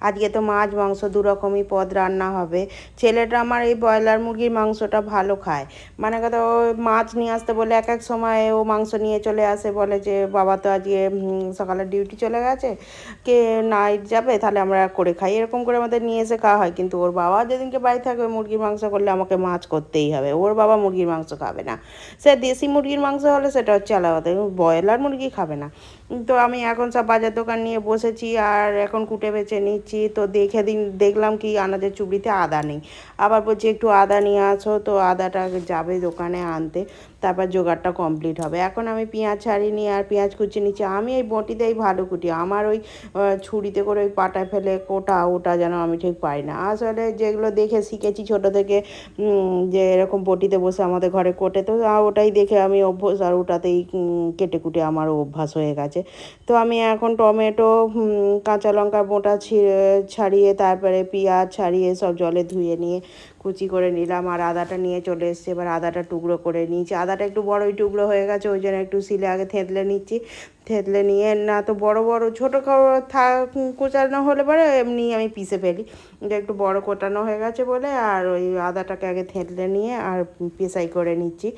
আজকে তো মাছ, মাংস দু রকমই পদ রান্না হবে। ছেলেটা আমার এই ব্রয়লার মুরগির মাংসটা ভালো খায়। মানে কথা ও মাছ নিয়ে আসতে বলে এক এক সময় ও মাংস নিয়ে চলে আসে, বলে যে বাবা তো আজকে সকালে ডিউটি চলে গেছে, কে নাইট যাবে তাহলে আমরা করে খাই। এরকম করে আমাদের নিয়ে এসে খাওয়া হয়। কিন্তু ওর বাবা যেদিনকে বাড়ি থাকবে মুরগির মাংস করলে আমাকে মাছ করতেই হবে। ওর বাবা মুরগির মাংস খাবে না। সে দেশি মুরগির মাংস হলে সেটা হচ্ছে আলাদা ব্রয়লার মুরগি খাবে না। তো আমি এখন সব বাজার দোকান নিয়ে বসেছি আর এখন কুটে বেছে নিচ্ছি। তো দেখে দিন, দেখলাম কি আনাজের চুবড়িতে আদা নেই। আবার বলছি, একটু আদা নিয়ে আসো। তো আদাটা যাবে দোকানে আনতে। তারপর জোগাড়টা কমপ্লিট হবে। এখন আমি পেঁয়াজ ছাড়িয়ে নিয়ে আর পেঁয়াজ কুচি নিচ্ছি। আমি এই বটিতেই ভালো কুটি। আমার ওই ছুরিতে করে ওই পাটায় ফেলে কোটা ওটা যেন আমি ঠিক পাই না। আসলে যেগুলো দেখে শিখেছি ছোটো থেকে যে এরকম বটিতে বসে আমাদের ঘরে কোটে, তো ওটাই দেখে আমি অভ্যাস আর ওটাতেই কেটে কুটে আমারও অভ্যাস হয়ে গেছে। তো আমি এখন টমেটো কাঁচা লঙ্কা, মোটা ছি- ছাড়িয়ে তারপরে পেঁয়াজ ছাড়িয়ে সব জলে ধুয়ে নিয়ে কুচি করে নিলাম আর আদাটা নিয়ে চলে এসেছি। এবার আদাটা টুকরো করে নিয়েছি। আদাটা একটু বড়ই টুকরো হয়ে গেছে, ওই জন্য একটু সিলে আগে থেঁতলে নিচ্ছি। থেতলে নিয়ে না তো বড় বড় ছোটো থাক কোচানো হলে পরে এমনি আমি পিষে ফেলি। এটা একটু বড় কোটানো হয়ে গেছে বলে আর ওই আদাটাকে আগে থেতলে নিয়ে আর পেশাই করে নিচ্ছি।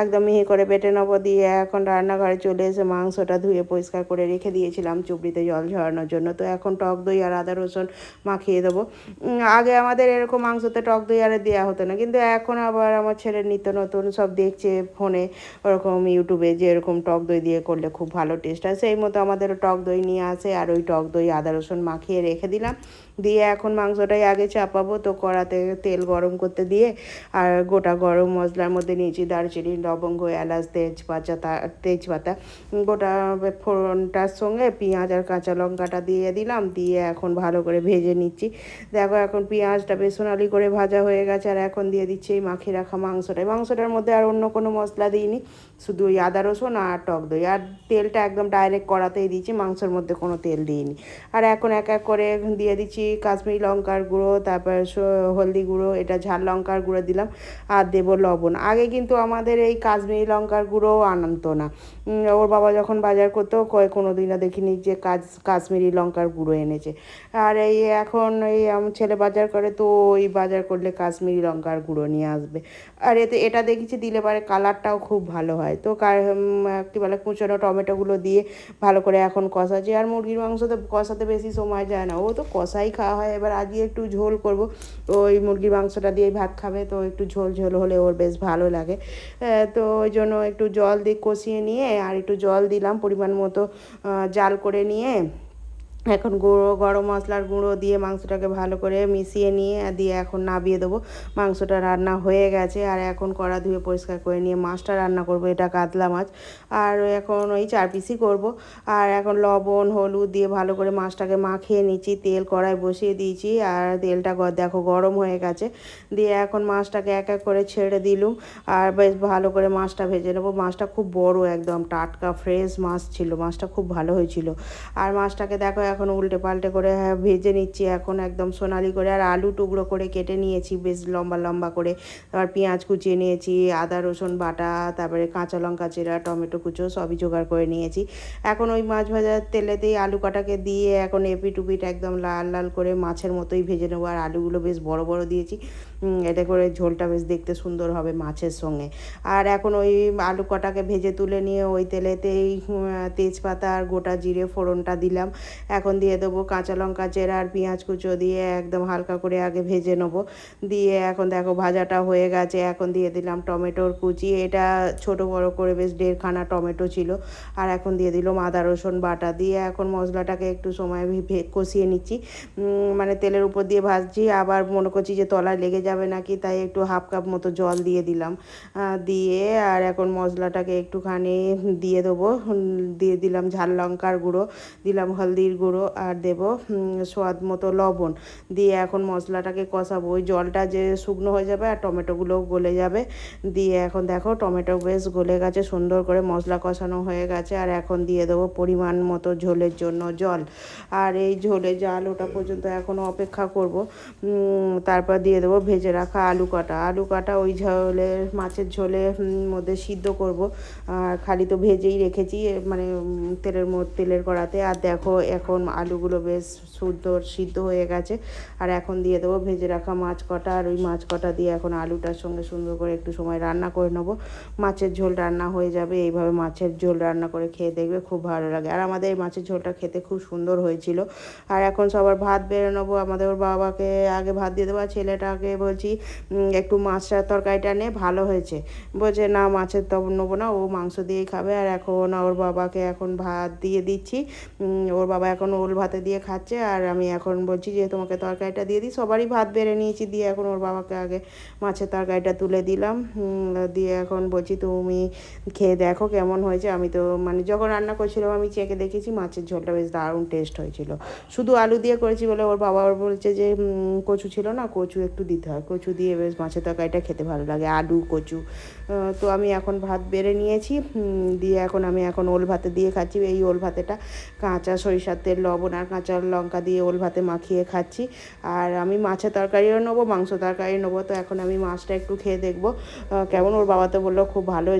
একদম মিহি করে বেটে নেব দিয়ে এখন রান্নাঘরে চলে এসে মাংসটা ধুয়ে পরিষ্কার করে রেখে দিয়েছিলাম চুবড়িতে জল ঝরানোর জন্য। তো এখন টক দই আর আদা রসুন মাখিয়ে দেবো। আগে আমাদের এরকম মাংসতে টক দই আর দেওয়া হতো না, কিন্তু এখন আবার আমার ছেলে নিত্য নতুন সব দেখছে ফোনে, ওরকম ইউটিউবে যে এরকম টক দই দিয়ে করলে খুব ভালো টেস্ট হয় সেই মতো আমাদের টক দই নিয়ে আসে আর ওই টক দই, আদা রসুন মাখিয়ে রেখে দিলাম। দিয়ে এখন মাংসটাই আগে চাপাবো, তো কড়াতে তেল গরম করতে দিয়ে আর গোটা গরম মশলার মধ্যে নিয়েছি দারচিনি, লবঙ্গ, এলাচ, তেজপাতা তেজপাতা। গোটা ফোড়নটার সঙ্গে পেঁয়াজ আর কাঁচা লঙ্কাটা দিয়ে দিলাম, দিয়ে এখন ভালো করে ভেজে নিচ্ছি। দেখো এখন পেঁয়াজটা বেশ সোনালি করে ভাজা হয়ে গেছে আর এখন দিয়ে দিচ্ছি এই মাখিয়ে রাখা মাংসটা। মাংসটার মধ্যে আর অন্য কোনো মশলা দিইনি, শুধু ওই আদা, রসুন আর টক দই। আর তেলটা একদম ডাইরেক্ট কড়াতেই দিয়েছি, মাংসের মধ্যে কোনো তেল দিইনি। আর এখন এক এক করে দিয়ে দিচ্ছি কাশ্মীরি লঙ্কার গুঁড়ো, তারপর হলদি গুঁড়ো, এটা ঝাল লঙ্কার গুঁড়ো দিলাম আর দেবো লবণ। আগে কিন্তু আমাদের এই কাশ্মীরি লঙ্কার গুঁড়োও আনতো না। ওর বাবা যখন বাজার করতো, কয় কোনো দিনও দেখিনি যে কাজ, কাশ্মীরি লঙ্কার গুঁড়ো এনেছে। আর এই এখন এই ছেলে বাজার করে তো ওই বাজার করলে কাশ্মীরি লঙ্কার গুঁড়ো নিয়ে আসবে। আর এতে, এটা দেখেছি দিলে পারে কালারটাও খুব ভালো হয়। তো কী বলে, কুচনো টমেটোগুলো দিয়ে ভালো করে এখন কষাচ্ছি। আর মুরগির মাংস তো কষাতে বেশি সময় যায় না। ও তো কষাই খাওয়া হয়। এবার আজকে একটু ঝোল করব। ওই মুরগির মাংসটা দিয়ে ভাত খাবে। তো একটু ঝোল ঝোল হলে ওর বেশ ভালো লাগে। তো ওই জন্য একটু জল দিয়ে কষিয়ে নিয়ে আর একটু জল দিলাম পরিমাণ মতো জাল করে নিয়ে। এখন গুঁড়ো, গরম মশলার গুঁড়ো দিয়ে মাংসটাকে ভালো করে মিশিয়ে নিয়ে দিয়ে এখন নাবিয়ে দেবো। মাংসটা রান্না হয়ে গেছে আর এখন কড়া ধুয়ে পরিষ্কার করে নিয়ে মাছটা রান্না করব, এটা কাতলা মাছ। আর এখন ওই চার পিসই করব। আর এখন লবণ, হলুদ দিয়ে ভালো করে মাছটাকে মাখিয়ে নিচ্ছি, তেল কড়াই বসিয়ে দিয়েছি আর তেলটা দেখো গরম হয়ে গেছে। দিয়ে এখন মাছটাকে এক এক করে ছেড়ে দিলুম আর বেশ ভালো করে মাছটা ভেজে নেব। মাছটা খুব বড় একদম টাটকা, ফ্রেশ মাছ ছিল, মাছটা খুব ভালো হয়েছিল। আর মাছটাকে দেখো এখন উল্টে পাল্টে করে হ্যাঁ, ভেজে নিচ্ছি এখন একদম সোনালি করে। আর আলু টুকরো করে কেটে নিয়েছি বেশ লম্বা লম্বা করে। তারপর পেঁয়াজ কুচিয়ে নিয়েছি আদা রসুন বাটা তারপরে কাঁচা লঙ্কা চেরা টমেটো কুচো সবই জোগাড় করে নিয়েছি। এখন ওই মাছ ভাজার তেলেতেই আলু কাটাকে দিয়ে এখন এপিট উপিট একদম লাল লাল করে মাছের মতোই ভেজে নেব। আর আলুগুলো বেশ বড় বড় দিয়েছি। এতে করে ঝোলটা বেশ দেখতে সুন্দর হবে মাছের সঙ্গে। আর এখন ওই আলু কটাকে ভেজে তুলে নিয়ে ওই তেলেতেই তেজপাতা আর গোটা জিরে ফোড়নটা দিলাম। এখন দিয়ে দেবো কাঁচা লঙ্কা চেরা আর পেঁয়াজ কুচো দিয়ে একদম হালকা করে আগে ভেজে নেব। দিয়ে এখন দেখো ভাজাটা হয়ে গেছে। এখন দিয়ে দিলাম টমেটোর কুচি। এটা ছোট বড় করে বেশ দেড়খানা টমেটো ছিল। আর এখন দিয়ে দিলাম আদা, রসুন, বাটা। দিয়ে এখন মশলাটাকে একটু সময় কষিয়ে নিচ্ছি। মানে তেলের উপর দিয়ে ভাজছি। আবার মনে করছি যে তলায় লেগে যাবে নাকি, তাই একটু হাফ কাপ মতো জল দিয়ে দিলাম। দিয়ে আর এখন মশলাটাকে একটুখানি দিয়ে দেবো। দিয়ে দিলাম ঝাল লঙ্কার গুঁড়ো, দিলাম হলদির গুঁড়ো আর দেবো স্বাদ মতো লবণ। দিয়ে এখন মশলাটাকে কষাবো। ওই জলটা যে শুকনো হয়ে যাবে আর টমেটোগুলোও গলে যাবে। দিয়ে এখন দেখো টমেটো বেশ গলে গেছে, সুন্দর করে মশলা কষানো হয়ে গেছে। আর এখন দিয়ে দেবো পরিমাণ মতো ঝোলের জন্য জল। আর এই ঝোলে জাল ওটা পর্যন্ত এখনও অপেক্ষা করব। তারপর দিয়ে দেবো ভেজে রাখা আলু কাটা। আলু কাটা ওই ঝোলে, মাছের ঝোলে মধ্যে সিদ্ধ করব। আর খালি তো ভেজেই রেখেছি মানে তেলের মধ্যে তেলের কড়াতে। আর দেখো, এখন আলুগুলো বেশ সুন্দর সিদ্ধ হয়ে গেছে। আর এখন দিয়ে দেবো ভেজে রাখা মাছ কটা। আর ওই মাছ কটা দিয়ে এখন আলুটার সঙ্গে সুন্দর করে একটু সময় রান্না করে নেব। মাছের ঝোল রান্না হয়ে যাবে, এইভাবে মাছের ঝোল রান্না করে খেয়ে দেখবে খুব ভালো লাগে। আর আমাদের এই মাছের ঝোলটা খেতে খুব সুন্দর হয়েছিল। আর এখন সবার ভাত বেড়ে নেব। আমাদের ওর বাবাকে আগে ভাত দিয়ে দেবো, আর ছেলেটাকে বলছি একটু মাছটার তরকারিটা নে, ভালো হয়েছে। বলছে, না, মাছের তব নেব না, ও মাংস দিয়েই খাবে। আর এখন ওর বাবাকে এখন ভাত দিয়ে দিচ্ছি। ওর বাবা এখন ওল ভাতে দিয়ে খাচ্ছে। আর আমি এখন বলছি যে, তোমাকে তরকারিটা দিয়ে দিই। সবারই ভাত বেড়ে নিয়েছি, দিয়ে এখন ওর বাবাকে আগে মাছের তরকারিটা তুলে দিলাম। দিয়ে এখন বলছি, তুমি খেয়ে দেখো কেমন হয়েছে। আমি তো মানে যখন রান্না করছিলাম, আমি চেখে দেখেছি মাছের ঝোলটা বেশ দারুণ টেস্ট হয়েছিল। শুধু আলু দিয়ে করেছি বলে ওর বাবা বলছে যে কচু ছিল না, কচু একটু দিতে হয়, কচু দিয়ে বেশ মাছের তরকারিটা খেতে ভালো লাগে, আলু, কচু। তো আমি এখন ভাত বেড়ে নিয়েছি দিয়ে এখন আমি এখন ওল ভাতে দিয়ে খাচ্ছি, এই ওল ভাতেটা। কাঁচা সরিষার তেল, লবণ আর কাঁচা লঙ্কা দিয়ে ওল ভাতে মাখিয়ে খাচ্ছি। আর আমি মাছের তরকারিও নেব, মাংস তরকারি নেব, তো এখন আমি মাছটা একটু খেয়ে দেখব। কেমন ওর বাবা তো বলল, খুব ভালো।